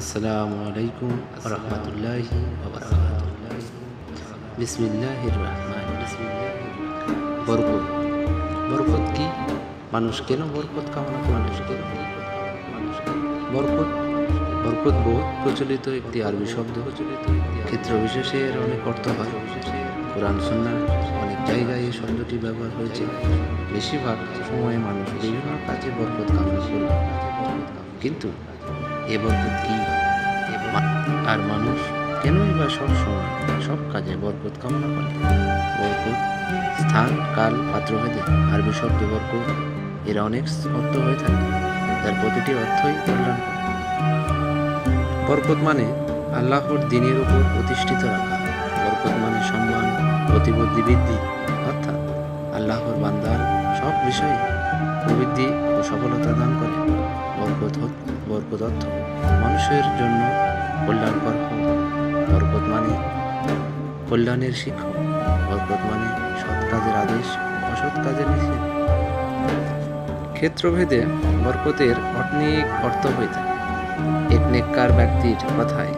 আসসালামু আলাইকুম রহমতুল্লাহি বিসমিল্লাহির রহমান বরকত। বরকত কি? মানুষ কেন বরকত কামনা মানুষ কেন বরকত বরকত? বহুত প্রচলিত একটি আরবি শব্দ। প্রচলিত ক্ষেত্র বিশেষে এর অনেক অর্থ হয়। কোরআন সন্ন্যার অনেক জায়গায় এই শব্দটি ব্যবহার হয়েছে। বেশিরভাগ সময়ে মানুষ বিভিন্ন কাজে বরকত কামনা করে। কিন্তু বরকত কি আর মানুষ কেনই বা সব সময় সব কাজে বরকত কামনা করে? বরকত, স্থান, কাল, পাত্রভেদে, আরবি শব্দ বরকত, এর অনেক অর্থ হয়ে থাকে, যার প্রতিটি অর্থই কল্যাণ বরকত মানে আল্লাহর দিনের উপর প্রতিষ্ঠিত রাখা। বরকত মানে সম্মান প্রতিবদ্ধি বৃদ্ধি, অর্থাৎ আল্লাহর বান্দার সব বিষয়ে প্রবৃদ্ধি ও সফলতা দান করে। বরকত বরকত মানুষের জন্য কল্যাণকর হওয়া বরকত মানে কল্যাণের শিক্ষক। বরকত মানে সৎ কাজের আদেশ, অসৎ কাজের নিষেধ। ক্ষেত্রভেদে বরকতের অনেক অর্থ হয়ে থাকে এক নেককার ব্যক্তির কথায়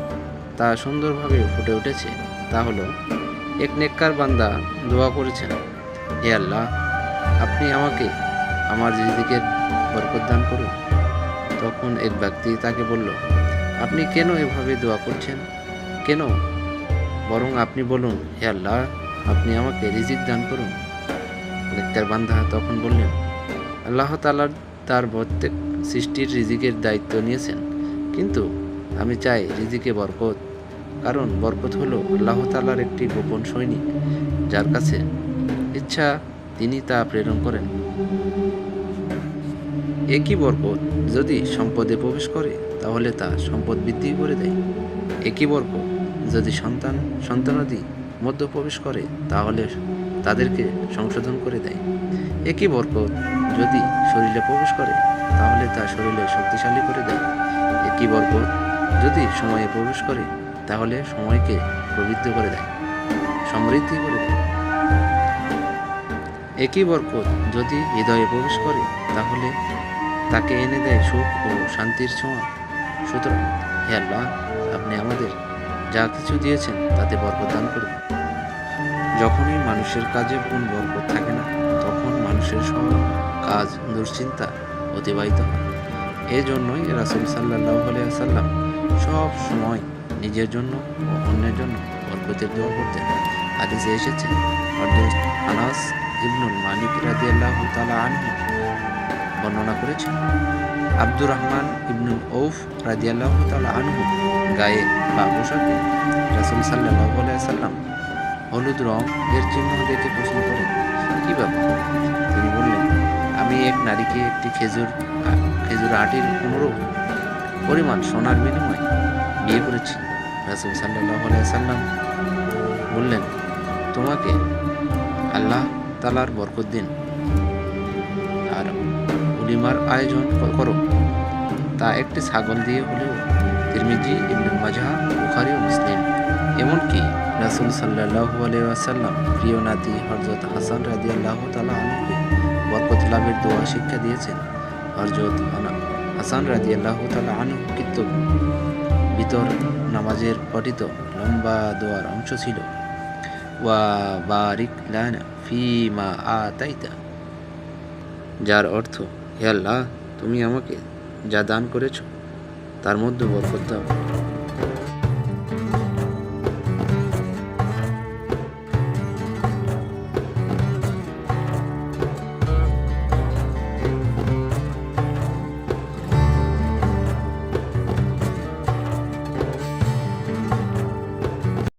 তা সুন্দরভাবে ফুটে উঠেছে। তা হলো এক নেককার বান্দা দোয়া করেছেন, হে আল্লাহ, আপনি আমাকে আমার রিজিকের বরকত দান করুন। তখন এক ব্যক্তি তাকে বলল, আপনি কেন এভাবে দোয়া করছেন? কেন? বরং আপনি বলুন, হে আল্লাহ, আপনি আমাকে রিজিক দান করুন। নেককার বান্ধা তখন বললেন, আল্লাহ তাআলা তার প্রত্যেক সৃষ্টির রিজিকের দায়িত্ব নিয়েছেন। কিন্তু আমি চাই রিজিকে বরকত, কারণ বরকত হলো আল্লাহ তাআলার একটি গোপন সৈনিক, যার কাছে ইচ্ছা তিনি তা প্রেরণ করেন। একই বরকত যদি সম্পদে প্রবেশ করে, তাহলে তা সম্পদ বৃদ্ধি করে দেয়। একই বরকত যদি সন্তান, সন্তানাদি মধ্যে প্রবেশ করে, তাহলে তাদেরকে সংশোধন করে দেয়। একই বরকত যদি শরীরে প্রবেশ করে, তাহলে তা শরীরে শক্তিশালী করে দেয়। একই বরকত যদি সময়ে প্রবেশ করে, তাহলে সময়কে প্রবৃদ্ধ করে দেয়, সমৃদ্ধি করে দেয়। একই বরকত যদি হৃদয়ে প্রবেশ করে, তাহলে তাকে এনে দেয় সুখ ও শান্তির ছোঁয়া। সুতরাং, হে আল্লাহ, আপনি আমাদের যা কিছু দিয়েছেন, তাতে বরকত দান করুন। যখনই মানুষের কাজে কোন বরকত থাকে না, তখন মানুষের সব কাজ দুশ্চিন্তা অতিবাহিত হয়। জন্যই রাসুল সাল্লাহ সাল্লাম সব সময় নিজের জন্য ও অন্যের জন্য বরকতের দোয়া করতেন। হাদিসে এসেছে হযরত আনাস ইবনুল মালিক রাদিয়াল্লাহু তাআলা আনহু বর্ণনা করেছেন আব্দুর রহমান ইবনুল ঔফ রাদিয়াল্লাহু তাআলা আনহু গায়ে বা পোশাকে রাসূল আলাইহি সাল্লাম হলুদ রং এর চিহ্ন দেখে প্রশ্ন করেন কী ব্যাপার? তিনি বললেন, আমি এক নারীকে একটি খেজুর খেজুর আটির পনেরো পরিমাণ সোনার বিনিময়ে বিয়ে করেছি। রাসূল আলাইহি সাল্লাম বললেন তোমাকে আল্লাহ তালার বরকত দিন। আর উলিমার আয়োজন করো। তা একটি ছাগল দিয়ে হলেও তিরমিজি ইবনুল মাজাহ, বুখারি মুসলিম। এমনকি রাসুল সাল্লাহু আলাইসাল্লাম প্রিয় নাতি হরজত হাসান রাজি আল্লাহ তালা আনুকে বরকত লাভের দোয়া শিক্ষা দিয়েছেন। হরজত হাসান রাজি আল্লাহ তালা আনু কিন্তু ভিতর নামাজের পঠিত লম্বা দোয়ার অংশ ছিল। ওয়া বারিক লানা ফি মা আতাইতা যার অর্থ, হে আল্লাহ, তুমি আমাকে যা দান করেছ, তার মধ্যে বরকত দাও।